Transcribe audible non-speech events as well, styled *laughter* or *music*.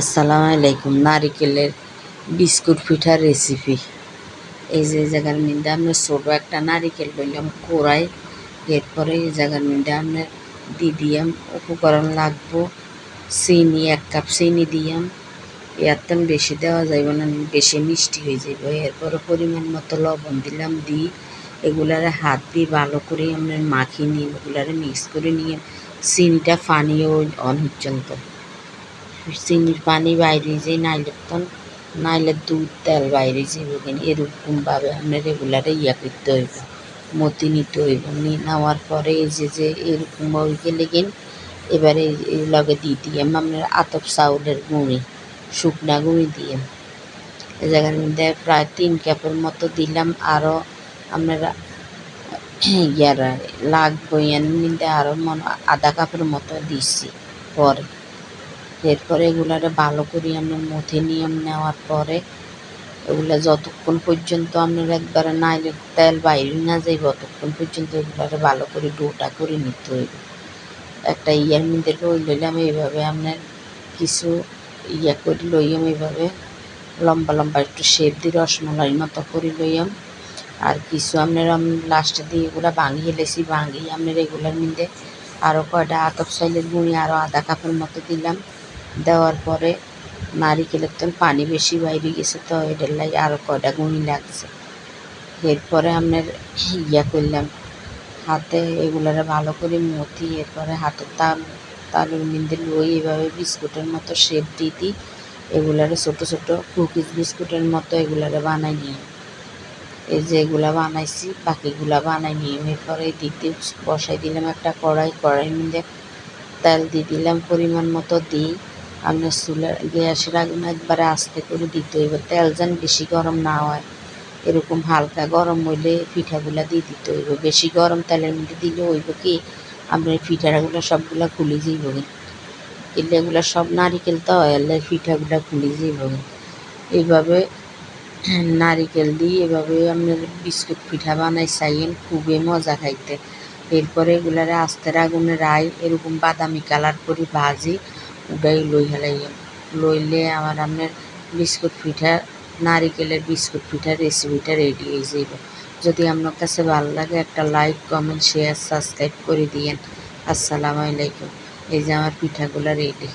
আসসালামু আলাইকুম, নারিকেলের বিস্কুট পিঠার রেসিপি এই যে জায়গার মধ্যে আমরা ছোটো একটা নারিকেল লইলাম কোড়াই এরপরে এই জায়গার মধ্যে আমরা দি দিয়াম উপকরণ লাগবো, চিনি, এক কাপ চিনি দিয়াম এর বেশি দেওয়া যাইব না, বেশি মিষ্টি হয়ে যাইব। এরপরে পরিমাণ মতো লবণ দিলাম দিই এগুলারে হাত দিয়ে ভালো করে আমরা মাখিয়ে নিয়ে, এগুলারে মিক্স করে নিয়ে চিনিটা পানিও অন পর্যন্ত চিনির পানি বাইরে যে নাইলে তখন নাইলে দুধ, তেল বাইরে যাবে কিন্তু এরকমভাবে আমরা রেগুলারে ইয়া করতে হইব, মতি নিতে হইব। নিয়ে নেওয়ার পরে এই যে যে এরকম হয়ে গেলে গিন, এবারে লগে দিয়ে দিয়ে আমরা আতপ চাউলের গুঁড়ি, শুকনা গুঁড়ি দিয়ে এই জায়গার মধ্যে প্রায় তিন কাপের মতো দিলাম। আরও আমরা ইয়ার লাগবো এর মধ্যে আরও মনে আধা কাপের মতো দিচ্ছি পরে এরপরে এগুলারে ভালো করে আমরা মথে নিয়ে নেওয়ার পরে। এগুলা যতক্ষণ পর্যন্ত আপনার একবারে নাইলে তেল বাইরে না যাই ততক্ষণ পর্যন্ত এগুলারে ভালো করে ডোটা করে নিতে হইবে। একটা ইয়ার মধ্যে লই লইলাম, এইভাবে আপনার কিছু ইয়া করে লইয়াম, এইভাবে লম্বা লম্বা একটু শেপ দিয়ে রসমলাইয়ের মতো করে লইয়াম। আর কিছু আপনার লাস্টে দিয়ে এগুলো ভাঙিয়ে লেছি, ভাঙিয়ে আপনার এগুলোর মধ্যে আরও কয়টা আতপ সাইলের গুঁড়ি আরও আধা কাপের মতো দিলাম। দেওয়ার পরে নারিকেলের তো পানি বেশি বাইরে গেছে তো এটার লাগে আরও কয়টা গুঁড়ি লাগছে। এরপরে আপনার ইয়া করলাম, হাতে এগুলারে ভালো করে মথি এরপরে হাতের তাল, তালুর মিন্দে লই এভাবে বিস্কুটের মতো শেপ দিয়ে দিই, এগুলারে ছোটো ছোটো কুকিজ বিস্কুটের মতো এগুলারে বানাই নিই এই যে এগুলা বানাইছি, বাকিগুলা বানাই নিই এরপরে দিতে বসাই দিলাম একটা কড়াই কড়াই মধ্যে তেল দিয়ে দিলাম পরিমাণ মতো দিই আপনার চুলের গ্যাসের আগুন একবারে আস্তে করে দিতে হইব। তেল যেন বেশি গরম না হয়, এরকম হালকা গরম হইলে পিঠাগুলা দিয়ে দিতে হইব। বেশি গরম তেলের মধ্যে দিলে হইব কি আপনার পিঠাগুলো সবগুলা খুলে যাইব। এলে এগুলো সব নারিকেল তো হয় এলে পিঠাগুলা খুলে যাইব। এইভাবে *clears throat* নারিকেল দিয়ে এভাবে আপনার বিস্কুট পিঠা বানাই, চাইয়েন, খুবই মজা খাইতে। এরপরে এগুলারে আস্তের আগুনে রাই, এরকম বাদামি কালার করে ভাজি। উডাই লই হেলাইম লইলে আমার আপনার বিস্কুট পিঠা, নারিকেলের বিস্কুট পিঠা রেসিপিটা রেডি হয়ে যাইব। যদি আপনার কাছে ভালো লাগে একটা লাইক কমেন্ট শেয়ার সাবস্ক্রাইব করে দিয়েন। আসসালামু আলাইকুম। এই যে আমার পিঠাগুলো রেডি